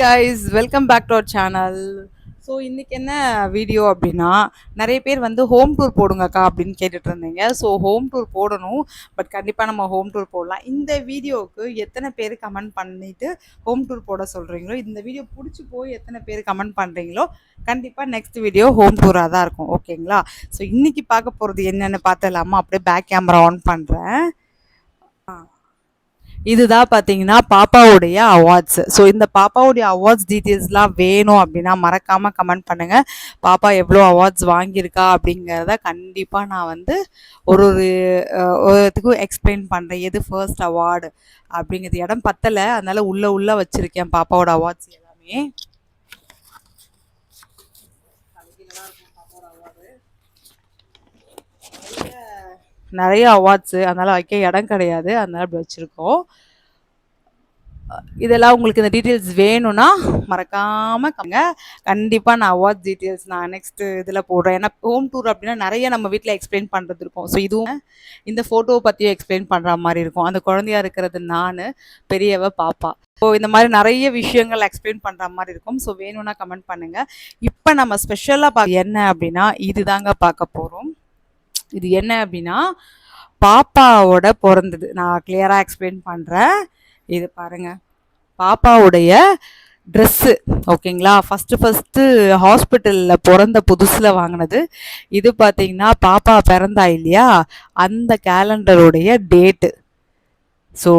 Guys welcome back to our channel so இன்றைக்கி என்ன video அப்படின்னா நிறைய பேர் வந்து ஹோம் டூர் போடுங்கக்கா அப்படின்னு கேட்டுட்டு இருந்தீங்க. ஸோ ஹோம் டூர் போடணும் பட் கண்டிப்பாக நம்ம ஹோம் டூர் போடலாம். இந்த வீடியோவுக்கு எத்தனை பேர் கமெண்ட் பண்ணிவிட்டு ஹோம் டூர் போட சொல்கிறீங்களோ இந்த வீடியோ பிடிச்சி போய் எத்தனை பேர் கமெண்ட் பண்ணுறீங்களோ கண்டிப்பாக நெக்ஸ்ட் வீடியோ ஹோம் டூராக தான் இருக்கும். ஓகேங்களா ஸோ இன்றைக்கி பார்க்க போகிறது என்னென்னு பார்த்துலாமா அப்படியே பேக் கேமரா ஆன் பண்ணுறேன் இதுதான் பார்த்தீங்கன்னா பாப்பாவுடைய அவார்ட்ஸ் ஸோ இந்த பாப்பாவுடைய அவார்ட்ஸ் டீட்டெயில்ஸ்லாம் வேணும் அப்படின்னா மறக்காமல் கமெண்ட் பண்ணுங்கள் பாப்பா எவ்வளோ அவார்ட்ஸ் வாங்கியிருக்கா அப்படிங்கிறத கண்டிப்பாக நான் வந்து ஒரு ஒரு ஒரு இதுக்கும் எக்ஸ்பிளைன் பண்ணுறேன் எது ஃபர்ஸ்ட் அவார்டு அப்படிங்கிறது. இடம் பத்தலை. அதனால் உள்ளே உள்ளே வச்சுருக்கேன் பாப்பாவோட அவார்ட்ஸ் எல்லாமே. நிறைய அவார்ட்ஸு அதனால் வைக்க இடம் கிடையாது. அதனால் அப்படி வச்சுருக்கோம். இதெல்லாம் உங்களுக்கு இந்த டீட்டெயில்ஸ் வேணும்னா மறக்காமல் கங்க கண்டிப்பாக நான் அவார்ட் டீட்டெயில்ஸ் நான் நெக்ஸ்ட்டு இதில் போடுறேன். ஏன்னா ஹோம் டூர் அப்படின்னா நிறைய நம்ம வீட்டில் எக்ஸ்பிளைன் பண்ணுறது இருக்கும். ஸோ இதுவும் இந்த ஃபோட்டோவை பற்றியும் எக்ஸ்பிளைன் பண்ணுற மாதிரி இருக்கும். அந்த குழந்தையா இருக்கிறது நான் பெரியவ பாப்பா. ஸோ இந்த மாதிரி நிறைய விஷயங்கள் எக்ஸ்பிளைன் பண்ணுற மாதிரி இருக்கும். ஸோ வேணும்னா கமெண்ட் பண்ணுங்கள் இப்போ நம்ம ஸ்பெஷலாக பா என்ன அப்படின்னா இதுதாங்க பார்க்க போகிறோம் இது என்ன அப்படின்னா பாப்பாவோட பிறந்தது. நான் கிளியராக எக்ஸ்பிளைன் பண்ணுறேன் இது பாருங்கள் பாப்பாவுடைய ட்ரெஸ்ஸு ஓகேங்களா ஃபஸ்ட்டு ஃபஸ்ட்டு ஹாஸ்பிட்டலில் பிறந்த புதுசில் வாங்கினது. இது பார்த்தீங்கன்னா பாப்பா பிறந்தா இல்லையா? அந்த கேலண்டருடைய டேட்டு ஸோ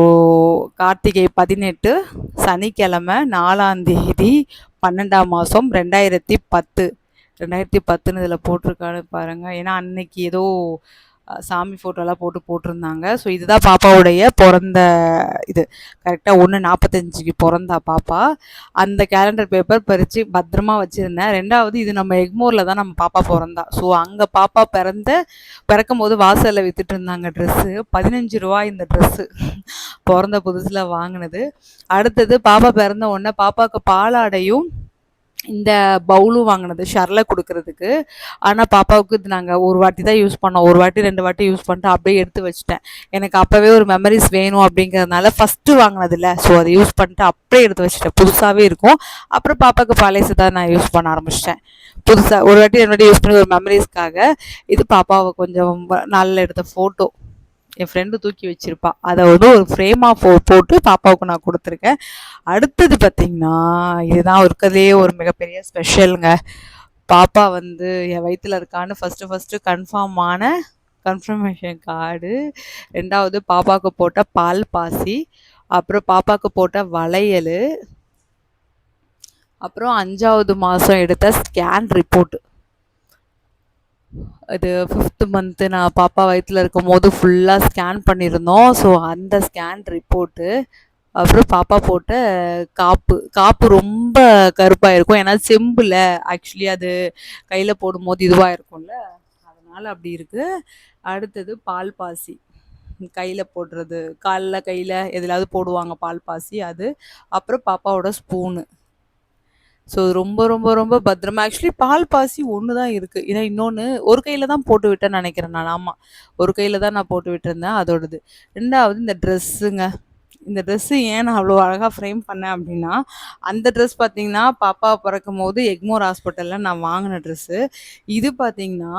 கார்த்திகை பதினெட்டு சனிக்கிழமை நாலாம் தேதி பன்னெண்டாம் மாதம் ரெண்டாயிரத்தி பத்து. ரெண்டாயிரத்தி பத்துன்னு இதில் போட்டிருக்கான்னு பாருங்கள் ஏன்னா அன்னைக்கு ஏதோ சாமி ஃபோட்டோலாம் போட்டு போட்டிருந்தாங்க. ஸோ இதுதான் பாப்பாவுடைய பிறந்த இது. கரெக்டாக ஒன்று நாற்பத்தஞ்சுக்கு பிறந்தா பாப்பா. அந்த கேலண்டர் பேப்பர் பறித்து பத்திரமா வச்சுருந்தேன். ரெண்டாவது இது நம்ம எக்மோரில் தான் நம்ம பாப்பா பிறந்தா. ஸோ அங்கே பாப்பா பிறந்த பிறக்கும் போது வாசலில் வித்துட்டு இருந்தாங்க ட்ரெஸ்ஸு பதினஞ்சு ரூபா இந்த ட்ரெஸ்ஸு பிறந்த புதுசில் வாங்கினது. அடுத்தது பாப்பா பிறந்த உடனே பாப்பாவுக்கு பாலாடையும் இந்த பவுலும் வாங்கினது ஷர்ல கொடுக்கறதுக்கு. ஆனால் பாப்பாவுக்கு இது நாங்கள் ஒரு வாட்டி தான் யூஸ் பண்ணோம். ஒரு வாட்டி ரெண்டு வாட்டி யூஸ் பண்ணிட்டு அப்படியே எடுத்து வச்சுட்டேன். எனக்கு அப்போவே ஒரு மெமரிஸ் வேணும் அப்படிங்கிறதுனால ஃபஸ்ட்டு வாங்கினது இல்லை ஸோ அதை யூஸ் பண்ணிட்டு அப்படியே எடுத்து வச்சுட்டேன். புதுசாகவே இருக்கும். அப்புறம் பாப்பாவுக்கு பழையசு தான் நான் யூஸ் பண்ண ஆரம்பிச்சிட்டேன். புதுசாக ஒரு வாட்டி ரெண்டு வாட்டி யூஸ் பண்ணி ஒரு மெமரிஸ்க்காக இது பாப்பாவை கொஞ்சம் நாளில் எடுத்த ஃபோட்டோ என் ஃப்ரெண்டு தூக்கி வச்சுருப்பா. அதை வந்து ஒரு ஃப்ரேமாக போ போட்டு பாப்பாவுக்கு நான் கொடுத்துருக்கேன். அடுத்தது பார்த்தீங்கன்னா இதுதான் இருக்கிறதுலே ஒரு மிகப்பெரிய ஸ்பெஷலுங்க பாப்பா வந்து என் வயிற்றில் இருக்கான்னு ஃபஸ்ட்டு ஃபஸ்ட்டு கன்ஃபார்ம் ஆன கன்ஃபர்மேஷன் கார்டு ரெண்டாவது பாப்பாவுக்கு போட்ட பால் பாசி. அப்புறம் பாப்பாவுக்கு போட்ட வளையல். அப்புறம் அஞ்சாவது மாதம் எடுத்த ஸ்கேன் ரிப்போர்ட்டு இது ஃபிஃப்த்து மந்த்து நான் பாப்பா வயித்துல இருக்கும் போது ஃபுல்லாக ஸ்கேன் பண்ணியிருந்தோம். ஸோ அந்த ஸ்கேன் ரிப்போர்ட்டு அப்புறம் பாப்பா போட்ட காப்பு காப்பு ரொம்ப கருப்பாக இருக்கும் ஏன்னா செம்பில் ஆக்சுவலி அது கையில் போடும்போது இதுவாக இருக்கும்ல அதனால் அப்படி இருக்குது அடுத்தது பால் பாசி. கையில் போடுறது காலில் கையில் எதுலாவது போடுவாங்க பால் பாசி அது. அப்புறம் பாப்பாவோட ஸ்பூனு ஸோ ரொம்ப ரொம்ப ரொம்ப பத்திரமா. ஆக்சுவலி பால் பாசி ஒன்று தான் இருக்குது ஏன்னா இன்னொன்று ஒரு கையில் தான் போட்டு விட்டேன்னு நினைக்கிறேன் நான். ஆமாம் ஒரு கையில் தான் நான் போட்டு விட்டுருந்தேன். அதோடது. ரெண்டாவது இந்த ட்ரெஸ்ஸுங்க இந்த ட்ரெஸ்ஸு ஏன் நான் அவ்வளோ அழகாக ஃப்ரேம் பண்ணேன் அப்படின்னா அந்த ட்ரெஸ் பார்த்தீங்கன்னா பாப்பா பிறக்கும் போது எக்மோர் ஹாஸ்பிட்டலில் நான் வாங்கின ட்ரெஸ்ஸு இது பார்த்தீங்கன்னா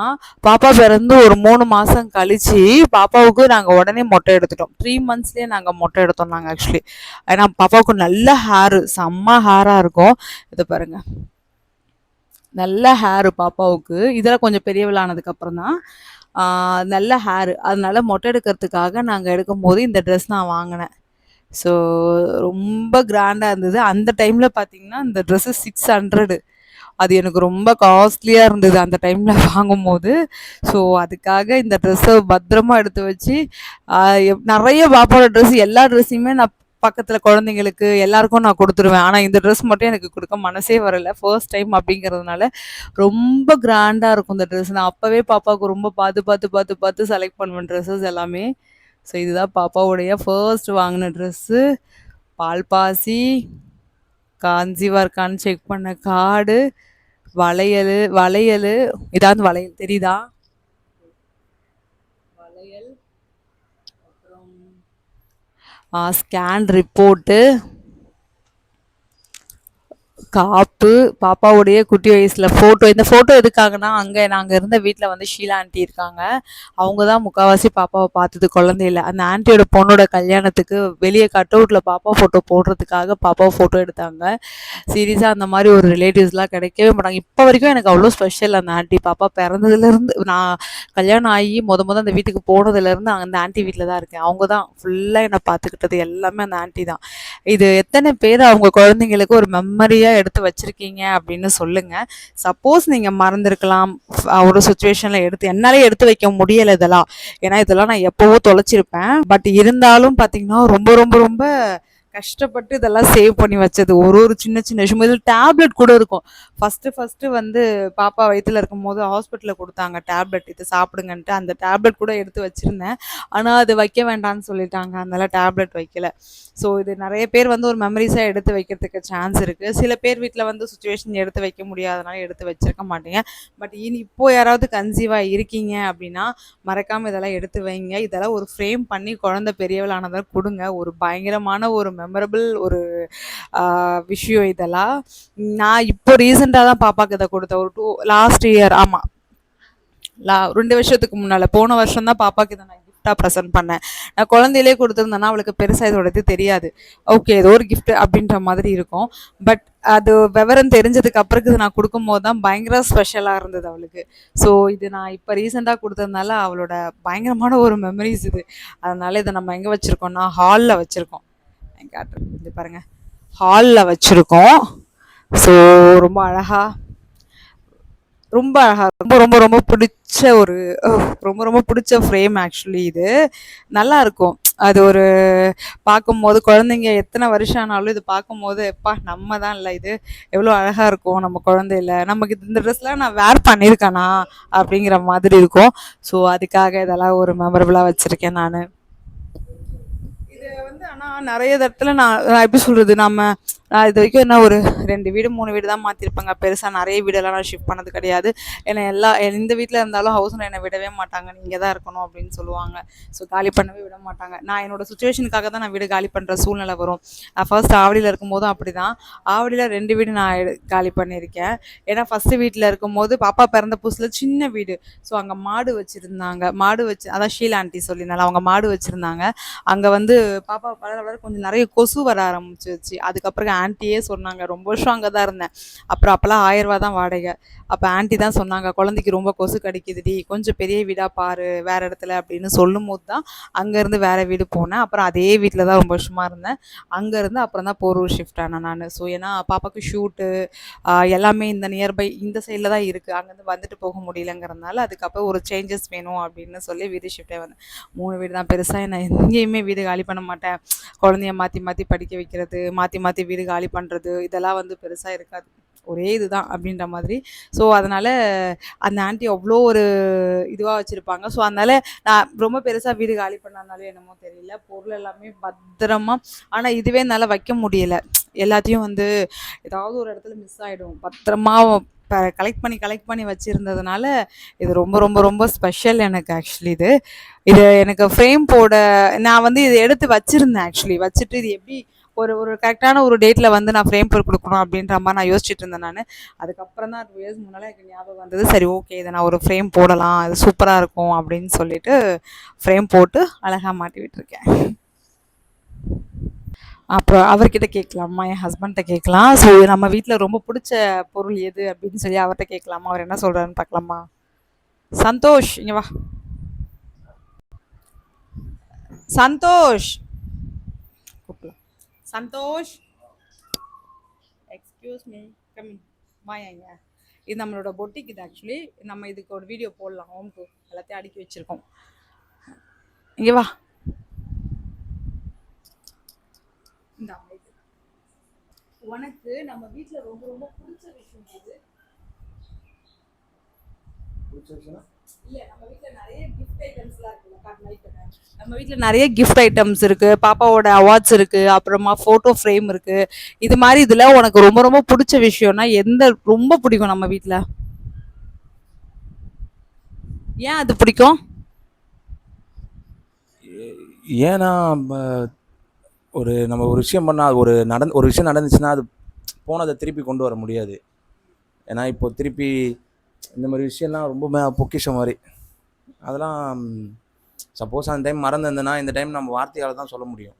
பாப்பா பிறந்து ஒரு மூணு மாதம் கழிச்சு பாப்பாவுக்கு நாங்கள் உடனே மொட்டை எடுத்துட்டோம். த்ரீ மந்த்ஸ்லேயே நாங்கள் மொட்டை எடுத்தோம் நாங்கள் ஆக்சுவலி ஏன்னா பாப்பாவுக்கு நல்ல ஹேரு செம்ம ஹேராக இருக்கும். இது பாருங்கள் நல்ல ஹேரு பாப்பாவுக்கு. இதெல்லாம் கொஞ்சம் பெரியவளானதுக்கு அப்புறம் தான் நல்ல ஹேரு அதனால மொட்டை எடுக்கிறதுக்காக நாங்கள் எடுக்கும்போது இந்த ட்ரெஸ் நான் வாங்கினேன். ஸோ ரொம்ப கிராண்டாக இருந்தது. அந்த டைமில் பார்த்தீங்கன்னா இந்த ட்ரெஸ்ஸு சிக்ஸ் ஹண்ட்ரடு அது எனக்கு ரொம்ப காஸ்ட்லியாக இருந்தது அந்த டைமில் வாங்கும்போது. ஸோ அதுக்காக இந்த ட்ரெஸ்ஸை பத்திரமா எடுத்து வச்சு நிறைய பாப்பாவோட ட்ரெஸ் எல்லா ட்ரெஸ்ஸையுமே நான் பக்கத்தில் குழந்தைங்களுக்கு எல்லாருக்கும் நான் கொடுத்துருவேன். ஆனால் இந்த ட்ரெஸ் மட்டும் எனக்கு கொடுக்க மனசே வரல. ஃபர்ஸ்ட் டைம் அப்படிங்கிறதுனால ரொம்ப கிராண்டாக இருக்கும் இந்த ட்ரெஸ் நான் அப்போவே பாப்பாவுக்கு ரொம்ப பார்த்து பார்த்து பார்த்து பார்த்து செலக்ட் பண்ணுவேன் ட்ரெஸ்ஸஸ் எல்லாமே. ஸோ இதுதான் பாப்பாவுடைய ஃபர்ஸ்ட் வாங்கின ட்ரெஸ்ஸு பால்பாசி காஞ்சிவா இருக்கான்னு செக் பண்ண காடு வளையல் வளையல். இதாவது வளையல் தெரியுதா? வளையல். அப்புறம் ஸ்கேன் ரிப்போர்ட்டு காப்பு பாப்பாவுடைய குட்டி வயசில் ஃபோட்டோ இந்த ஃபோட்டோ எதுக்காகனா அங்கே நாங்கள் இருந்த வீட்டில் வந்து ஷீலா ஆண்டி இருக்காங்க. அவங்க தான் முக்கால்வாசி பாப்பாவை பார்த்தது குழந்தையில. அந்த ஆண்டியோட பொண்ணோட கல்யாணத்துக்கு வெளியே கட் அவுட்டில் பாப்பா ஃபோட்டோ போடுறதுக்காக பாப்பாவை ஃபோட்டோ எடுத்தாங்க. சீரியஸாக அந்த மாதிரி ஒரு ரிலேட்டிவ்ஸ்லாம் கிடைக்கவே மாட்டாங்க. இப்போ வரைக்கும் எனக்கு அவ்வளோ ஸ்பெஷல் அந்த ஆண்டி பாப்பா பிறந்ததுலேருந்து நான் கல்யாணம் ஆகி முத முத அந்த வீட்டுக்கு போனதுலேருந்து அந்த ஆண்டி வீட்டில் தான் இருக்கேன். அவங்க தான் ஃபுல்லாக என்னை பார்த்துக்கிட்டது எல்லாமே அந்த ஆண்டி தான். இது எத்தனை பேர் அவங்க குழந்தைங்களுக்கு ஒரு மெமரியாக எடுத்து வச்சுருக்கீங்க அப்படின்னு சொல்லுங்கள் சப்போஸ் நீங்கள் மறந்துருக்கலாம். ஒரு சுச்சுவேஷனில் எடுத்து என்னாலே எடுத்து வைக்க முடியலை இதெல்லாம். ஏன்னா இதெல்லாம் நான் எப்போவோ தொலைச்சிருப்பேன். பட் இருந்தாலும் பார்த்தீங்கன்னா ரொம்ப ரொம்ப ரொம்ப கஷ்டப்பட்டு இதெல்லாம் சேவ் பண்ணி வச்சது. ஒரு ஒரு சின்ன சின்ன விஷயம். இதில் டேப்லெட் கூட இருக்கும். ஃபஸ்ட்டு ஃபஸ்ட்டு வந்து பாப்பா வயிற்றுல இருக்கும்போது ஹாஸ்பிட்டலில் கொடுத்தாங்க டேப்லெட் இது சாப்பிடுங்கன்ட்டு. அந்த டேப்லெட் கூட எடுத்து வச்சுருந்தேன். ஆனால் அது வைக்க வேண்டாம்னு சொல்லிட்டாங்க. அதனால டேப்லெட் வைக்கல. ஸோ இது நிறைய பேர் வந்து ஒரு மெமரிஸாக எடுத்து வைக்கிறதுக்கு சான்ஸ் இருக்குது சில பேர் வீட்டில் வந்து சுச்சுவேஷன் எடுத்து வைக்க முடியாதனால எடுத்து வச்சிருக்க மாட்டீங்க. பட் இனி இப்போது யாராவது கன்சீவாக இருக்கீங்க அப்படின்னா மறக்காமல் இதெல்லாம் எடுத்து வைங்க. இதெல்லாம் ஒரு ஃப்ரேம் பண்ணி குழந்தை பெரியவளானதை கொடுங்க. ஒரு பயங்கரமான ஒரு மெமரபிள் ஒரு விஷயம் இதெல்லாம் நான் இப்போ ரீசெண்டாக தான் பாப்பாக்கு இதை கொடுத்தேன். ஒரு டூ லாஸ்ட் இயர் ஆமாம் லா ரெண்டு வருஷத்துக்கு முன்னால் போன வருஷம் தான் பாப்பாக்கு இதை நான் கிஃப்டாக ப்ரெசென்ட் பண்ணேன். நான் குழந்தையிலே கொடுத்துருந்தேன்னா அவளுக்கு பெருசாக இதோட இது தெரியாது. ஓகே ஏதோ ஒரு கிஃப்ட் அப்படின்ற மாதிரி இருக்கும். பட் அது விவரம் தெரிஞ்சதுக்கு அப்புறம் இது நான் கொடுக்கும்போது தான் பயங்கர ஸ்பெஷலாக இருந்தது அவளுக்கு. ஸோ இது நான் இப்போ ரீசெண்டாக கொடுத்ததுனால அவளோட பயங்கரமான ஒரு மெமரிஸ் இது. அதனால இதை நம்ம எங்கே வச்சுருக்கோம்னா ஹாலில் வச்சுருக்கோம். காட்டுறேன் இது பாருங்கள் ஹாலில் வச்சுருக்கோம். ஸோ ரொம்ப அழகாக ரொம்ப அழகாக ரொம்ப ரொம்ப ரொம்ப பிடிச்ச ஒரு oh, ரொம்ப ரொம்ப பிடிச்ச ஃப்ரேம் ஆக்சுவலி இது. நல்லா இருக்கும். அது ஒரு பார்க்கும்போது குழந்தைங்க எத்தனை வருஷம் ஆனாலும் இது பார்க்கும்போது எப்பா நம்ம தான் இல்லை இது. எவ்வளோ அழகாக இருக்கும் நம்ம குழந்தையில. நமக்கு இது- இந்த ட்ரெஸ்லாம் நான் வேர் பண்ணியிருக்கேனா? அப்படிங்கிற மாதிரி இருக்கும். ஸோ அதுக்காக இதெல்லாம் ஒரு மெமரபுளாக வச்சுருக்கேன் நான். ஆனால் நிறைய இடத்துல நான் நான் எப்படி சொல்கிறது நம்ம நான் இது வரைக்கும் என்ன ஒரு ரெண்டு வீடு மூணு வீடு தான் மாற்றிருப்பாங்க பெருசாக நிறைய வீடெல்லாம் நான் ஷிஃப்ட் பண்ணது கிடையாது. ஏன்னா எல்லா எந்த வீட்டில் இருந்தாலும் ஹவுஸ் என்னை விடவே மாட்டாங்க. நீங்கள் தான் இருக்கணும் அப்படின்னு சொல்லுவாங்க. ஸோ காலி பண்ணவே விட மாட்டாங்க. நான் என்னோட சுச்சுவேஷனுக்காக தான் நான் வீடு காலி பண்ணுற சூழ்நிலை வரும். நான் ஃபர்ஸ்ட் ஆவடியில் இருக்கும்போதும் அப்படி தான் ஆவடியில் ரெண்டு வீடு நான் எடு- காலி பண்ணியிருக்கேன். ஏன்னா ஃபஸ்ட்டு வீட்டில் இருக்கும்போது பாப்பா பிறந்த புதுசில் சின்ன வீடு. ஸோ அங்கே மாடு வச்சுருந்தாங்க. மாடு வச்சு அதான் ஷீலா ஆண்டி சொல்லியிருந்தால அவங்க மாடு வச்சுருந்தாங்க. அங்கே வந்து பாப்பா வளர வளர கொஞ்சம் நிறைய கொசு வர ஆரம்பிச்சிருச்சு. அதுக்கப்புறம் ஆன்ட்டியே சொன்னாங்க. ரொம்ப வருஷம் அங்கே தான் இருந்தேன். அப்புறம் அப்போல்லாம் ஆயிரம் ரூபா தான் வாடகை. அப்போ ஆன்ட்டி தான் சொன்னாங்க குழந்தைக்கு ரொம்ப கொசு கடிக்குதுடி கொஞ்சம் பெரிய வீடாக பாரு வேறு இடத்துல அப்படின்னு சொல்லும் போது தான் அங்கேருந்து வேறு வீடு போனேன். அப்புறம் அதே வீட்டில் தான் ரொம்ப வருஷமாக இருந்தேன். அங்கேருந்து அப்புறம் தான் போரூர் ஷிஃப்ட் ஆனேன் நான். ஸோ ஏன்னா பாப்பாவுக்கு ஷூட்டு எல்லாமே இந்த நியர்பை இந்த சைடில் தான் இருக்குது அங்கேருந்து வந்துட்டு போக முடியலங்கிறதுனால அதுக்கப்புறம் ஒரு சேஞ்சஸ் வேணும் அப்படின்னு சொல்லி வீடு ஷிஃப்டே வந்தேன். மூணு வீடு தான் பெருசாக நான் எங்கேயுமே வீடு காலி பண்ண மாட்டேன். குழந்தைய மாற்றி மாற்றி படிக்க வைக்கிறது மாற்றி மாற்றி வீடு காலி பண்ணுறது இதெல்லாம் வந்து பெருசாக இருக்காது. ஒரே இதுதான் அப்படின்ற மாதிரி. ஸோ அதனால் அந்த ஆண்டி அவ்வளோ ஒரு இதுவாக வச்சுருப்பாங்க. ஸோ அதனால் நான் ரொம்ப பெருசாக வீடு காலி பண்ணாதனாலும் என்னமோ தெரியல. பொருள் எல்லாமே பத்திரமா ஆனால் இதுவே என்னால் வைக்க முடியல. எல்லாத்தையும் வந்து ஏதாவது ஒரு இடத்துல மிஸ் ஆகிடும் பத்திரமா கலெக்ட் பண்ணி கலெக்ட் பண்ணி வச்சுருந்ததுனால இது ரொம்ப ரொம்ப ரொம்ப ஸ்பெஷல் எனக்கு ஆக்சுவலி இது. இது எனக்கு ஃப்ரேம் போட நான் வந்து இதை எடுத்து வச்சுருந்தேன் ஆக்சுவலி வச்சுட்டு இது எப்படி ஒரு ஒரு கரெக்டான ஒரு டேட்டில் வந்து நான் ஃப்ரேம் ஒர்க் கொடுக்கணும் அப்படின்ற மாதிரி நான் யோசிச்சுட்டு இருந்தேன் நான். அதுக்கப்புறம் தான் டூ இயர்ஸ் முன்னால் எனக்கு ஞாபகம் வந்தது சரி ஓகே இதை நான் ஒரு ஃப்ரேம் போடலாம் இது சூப்பராக இருக்கும் அப்படின்னு சொல்லிட்டு ஃப்ரேம் போட்டு அழகாக மாட்டி விட்டுருக்கேன். அப்புறம் அவர்கிட்ட கேட்கலாமா? என் ஹஸ்பண்ட்ட கேட்கலாம். ஸோ நம்ம வீட்டில் ரொம்ப பிடிச்ச பொருள் எது அப்படின்னு சொல்லி அவர்கிட்ட கேட்கலாமா? அவர் என்ன சொல்கிறாருன்னு பார்க்கலாமா? சந்தோஷ் இங்கே வா. Santosh! Santosh. Excuse me come வாங்க இது நம்மளோட பொட்டிக் இது ஆக்சுவலி நம்ம இதுக்கு ஒரு வீடியோ போடலாம். ஹோம்க்கு எல்லாத்தையும் அடுக்கி வச்சுருக்கோம். இங்கே வா. இந்த உனக்கு நம்ம வீட்டில் ரொம்ப ரொம்ப பிடிச்ச விஷயம் இது பிடிச்ச நம்ம நம்ம வீட்ல நிறைய கிஃப்ட் ஐட்டம்ஸ் இருக்கு. பாப்பாவோட அவார்ட்ஸ் இருக்கு. அப்புறமா போட்டோ ஃப்ரேம் இருக்கு. இது மாதிரி இதுல உனக்கு ரொம்ப ரொம்ப பிடிச்ச விஷயம்னா எந்த ரொம்ப பிடிக்கும் நம்ம வீட்ல? ஏன் அது பிடிக்கும்? ஏன்னா ஒரு நம்ம ஒரு விஷயம் பண்ணால் ஒரு நடந் ஒரு விஷயம் நடந்துச்சுன்னா அது போனதை திருப்பி கொண்டு வர முடியாது. ஏன்னா இப்போ திருப்பி இந்த மாதிரி விஷயம்லாம் ரொம்ப பொக்கிஷம் மாதிரி. அதெல்லாம் சப்போஸ் அந்த டைம் மறந்துருந்தேன்னா இந்த டைம் நம்ம வார்த்தையால் தான் சொல்ல முடியும்.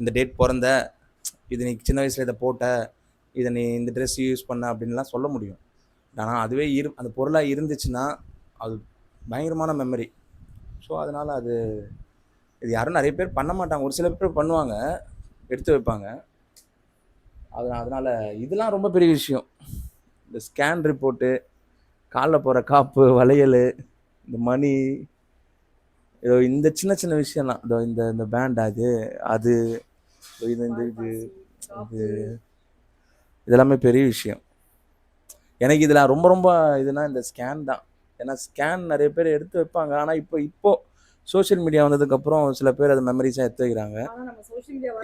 இந்த டேட் பிறந்த இது நீ சின்ன வயசில் இதை போட்ட இதை நீ இந்த ட்ரெஸ் யூஸ் பண்ண அப்படின்லாம் சொல்ல முடியும். ஆனால் அதுவே இரு அந்த பொருளாக இருந்துச்சுன்னா அது பயங்கரமான மெமரி ஸோ அதனால் அது இது யாரும் நிறைய பேர் பண்ண மாட்டாங்க. ஒரு சில பேர் பண்ணுவாங்க எடுத்து வைப்பாங்க. அது அதனால் இதெல்லாம் ரொம்ப பெரிய விஷயம். இந்த ஸ்கேன் ரிப்போர்ட்டு காலில் போகிற காப்பு வளையல் இந்த மணி இதோ இந்த சின்ன சின்ன விஷயம்லாம் இதோ இந்த இந்த பேண்ட் அது அது இதோ இந்த இது இது இதெல்லாமே பெரிய விஷயம். எனக்கு இதில் ரொம்ப ரொம்ப இதுனா இந்த ஸ்கேன் தான். ஏன்னா ஸ்கேன் நிறைய பேர் எடுத்து வைப்பாங்க. ஆனால் இப்போ இப்போ சோஷியல் மீடியா வந்ததுக்கப்புறம் சில பேர் அது மெமரிஸாக எடுத்து வைக்கிறாங்க.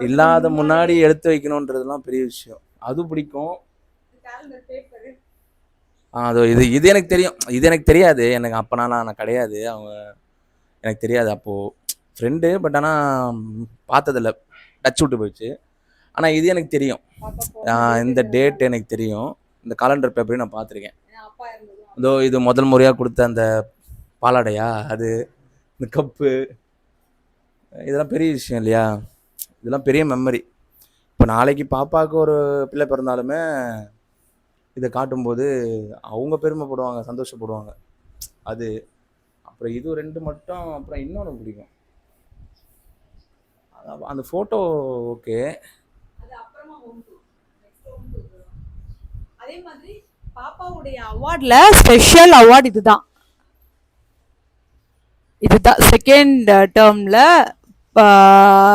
இல்லாத முன்னாடி எடுத்து வைக்கணுன்றதுலாம் பெரிய விஷயம். அது பிடிக்கும். அதோ இது இது எனக்கு தெரியும். இது எனக்கு தெரியாது. எனக்கு அப்போனா நான் கிடையாது. அவங்க எனக்கு தெரியாது. அப்போது ஃப்ரெண்டு பட் ஆனால் பார்த்ததில்ல. டச் விட்டு போயிடுச்சு. ஆனால் இது எனக்கு தெரியும். இந்த டேட் எனக்கு தெரியும். இந்த காலண்டர் பேப்பரையும் நான் பார்த்துருக்கேன். இதோ இது முதல் முறையாக கொடுத்த அந்த பாலாடையா? அது இந்த கப்பு. இதெல்லாம் பெரிய விஷயம் இல்லையா? இதெல்லாம் பெரிய மெமரி இப்போ நாளைக்கு பாப்பாவுக்கு ஒரு பிள்ளை பிறந்தாலுமே இதை காட்டும்போது அவங்க பெருமைப்படுவாங்க சந்தோஷப்படுவாங்க. அது அப்புறம் இது ரெண்டு மட்டும் அப்புறம் இன்னொன்று பிடிக்கும். அந்த ஃபோட்டோ ஓகே. அதே மாதிரி பாப்பாவுடைய அவார்டில் ஸ்பெஷல் அவார்டு இதுதான். இதுதான் செகண்ட் டேர்மில்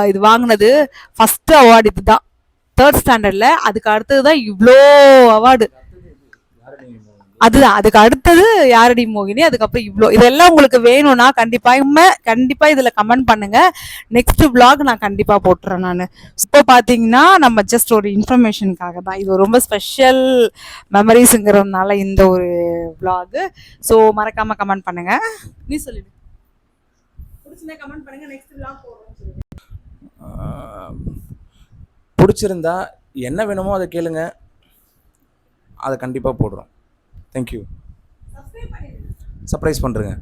இது வாங்கினது ஃபஸ்ட்டு அவார்டு இதுதான். தேர்ட் ஸ்டாண்டர்டில் அதுக்கு அடுத்தது தான் இவ்வளோ அவார்டு அதுதான். அதுக்கு அடுத்தது யாரடி மோகினி? அதுக்கப்புறம் இவ்வளோ இதெல்லாம் உங்களுக்கு வேணும்னா கண்டிப்பா கண்டிப்பா இதுல கமெண்ட் பண்ணுங்க. நெக்ஸ்ட் vlog நான் கண்டிப்பா போட்டுறேன் நான். இப்போ பாத்தீங்கன்னா நம்ம ஜஸ்ட் ஒரு இன்ஃபர்மேஷனுக்காக தான். இது ரொம்ப ஸ்பெஷல் மெமரிஸுங்கிறதுனால இந்த ஒரு vlog. ஸோ மறக்காம கமெண்ட் பண்ணுங்க. நீ சொல்லிடு பிடிச்சிருந்தா கமெண்ட் பண்ணுங்க. நெக்ஸ்ட் vlog போடுறோம் சொல்லிடு பிடிச்சிருந்தா என்ன வேணுமோ அதை கேளுங்க. அதை கண்டிப்பாக போடுறோம். தேங்க்யூ சர்ப்ரைஸ் பண்ணுறேங்க